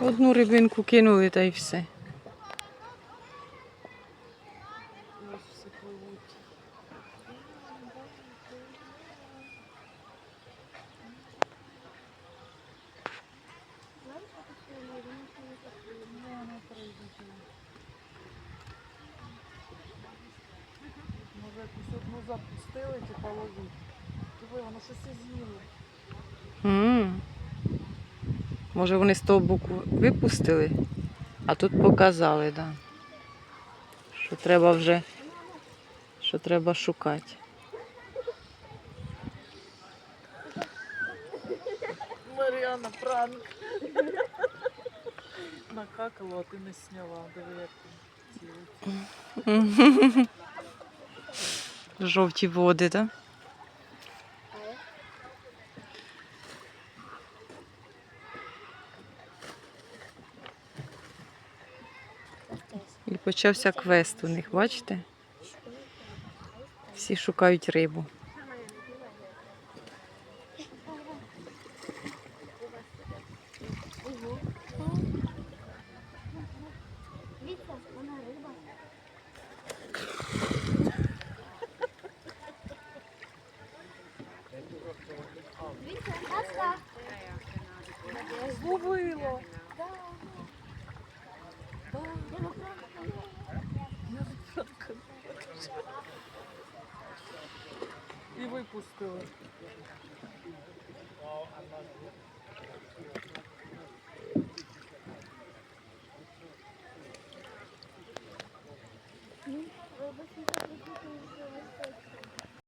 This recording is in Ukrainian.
Одну рибинку кинули та й все. Ось всі пливуть. Ну, вона прийде. Може Може вони з того боку випустили, а тут показали, да. що треба вже, що треба шукати. Мар'яна, пранк. Накакала, а ти не сняла. Диви, як. Жовті води, так? І почався квест у них, бачите? Всі шукають рибу. Дивіться, випустили. Ну, робити